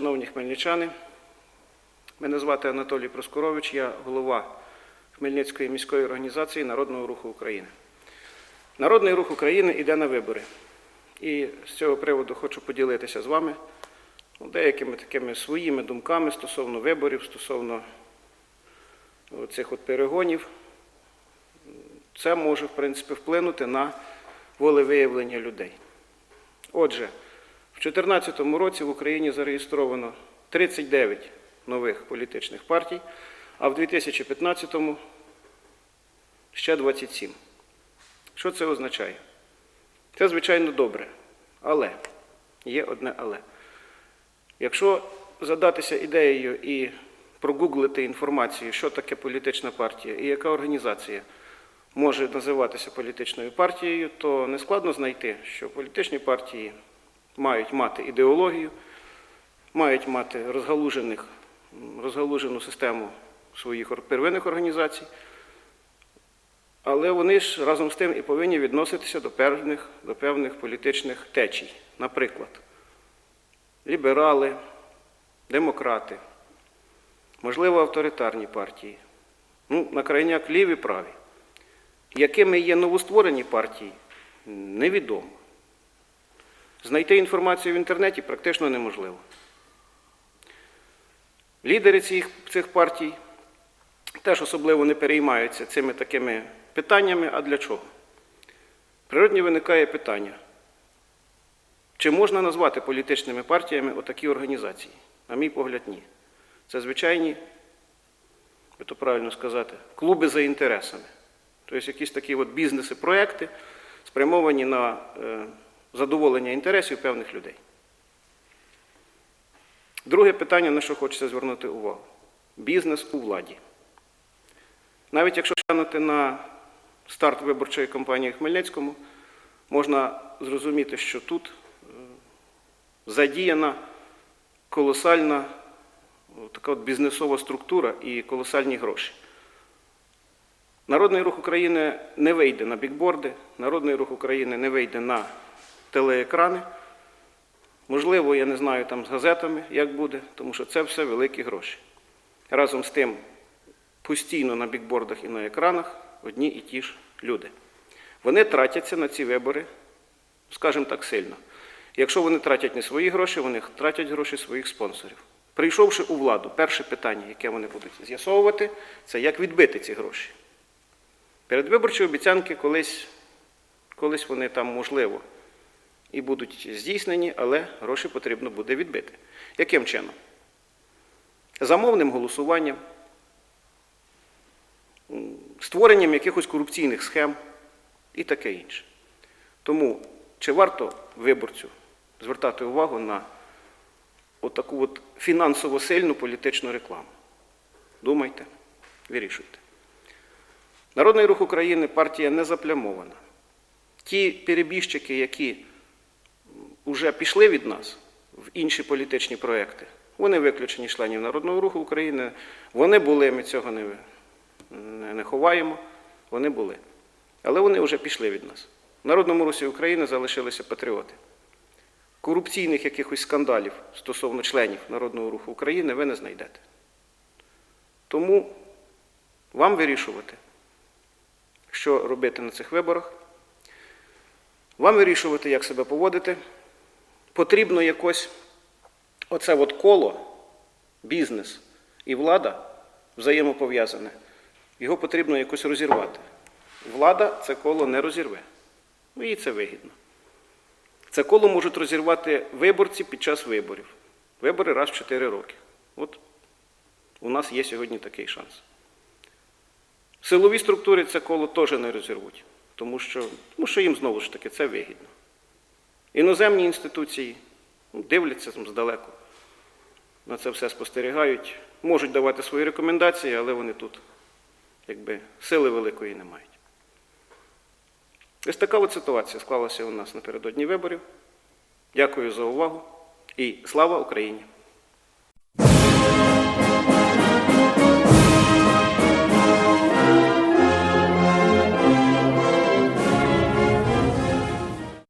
шановні хмельничани. Мене звати Анатолій Проскорович, я голова Хмельницької міської організації Народного руху України. Народний рух України йде на вибори. І з цього приводу хочу поділитися з вами ну, деякими такими своїми думками стосовно виборів, стосовно цих перегонів. Це може, в принципі, вплинути на волевиявлення людей. Отже, в 2014 році в Україні зареєстровано 39 нових політичних партій, а в 2015 ще 27. Що це означає? Це, звичайно, добре. Але є одне але. Якщо задатися ідеєю і прогуглити інформацію, що таке політична партія і яка організація може називатися політичною партією, то нескладно знайти, що політичні партії мають мати ідеологію, мають мати розгалужених, розгалужену систему своїх первинних організацій, але вони ж разом з тим і повинні відноситися до певних, до певних політичних течій. Наприклад, ліберали, демократи, можливо, авторитарні партії, ну, на крайняк ліві праві. Якими є новостворені партії, невідомо. Знайти інформацію в інтернеті практично неможливо. Лідери цих, цих партій теж особливо не переймаються цими такими питаннями, а для чого? Природні виникає питання, чи можна назвати політичними партіями отакі організації? На мій погляд, ні. Це звичайні, би то правильно сказати, клуби за інтересами. Тобто якісь такі от бізнеси, проекти, спрямовані на е, задоволення інтересів певних людей. Друге питання, на що хочеться звернути увагу: бізнес у владі. Навіть якщо глянути на старт виборчої кампанії в Хмельницькому, можна зрозуміти, що тут е, задіяна колосальна така от бізнесова структура і колосальні гроші. Народний рух України не вийде на бікборди, Народний рух України не вийде на телеекрани. Можливо, я не знаю там з газетами, як буде, тому що це все великі гроші. Разом з тим, постійно на бікбордах і на екранах одні і ті ж люди. Вони тратяться на ці вибори, скажімо так, сильно. Якщо вони тратять не свої гроші, вони тратять гроші своїх спонсорів. Прийшовши у владу, перше питання, яке вони будуть з'ясовувати, це як відбити ці гроші. Передвиборчі обіцянки колись, колись вони там можливо і будуть здійснені, але гроші потрібно буде відбити. Яким чином? Замовним голосуванням, створенням якихось корупційних схем і таке інше. Тому чи варто виборцю звертати увагу на отаку от фінансово сильну політичну рекламу? Думайте, вирішуйте. Народний рух України партія не заплямована. Ті перебіжчики, які вже пішли від нас в інші політичні проекти, вони виключені членів Народного руху України. Вони були, ми цього не, не, ховаємо, вони були. Але вони вже пішли від нас. В Народному русі України залишилися патріоти. Корупційних якихось скандалів стосовно членів Народного руху України ви не знайдете. Тому вам вирішувати що робити на цих виборах. Вам вирішувати, як себе поводити. Потрібно якось оце от коло, бізнес і влада взаємопов'язане. Його потрібно якось розірвати. Влада це коло не розірве. Ну, їй це вигідно. Це коло можуть розірвати виборці під час виборів. Вибори раз в 4 роки. От у нас є сьогодні такий шанс. Силові структури це коло теж не розірвуть, тому що, тому що їм знову ж таки це вигідно. Іноземні інституції ну, дивляться здалеку, на це все спостерігають, можуть давати свої рекомендації, але вони тут якби сили великої не мають. Ось така от ситуація склалася у нас напередодні виборів. Дякую за увагу і слава Україні!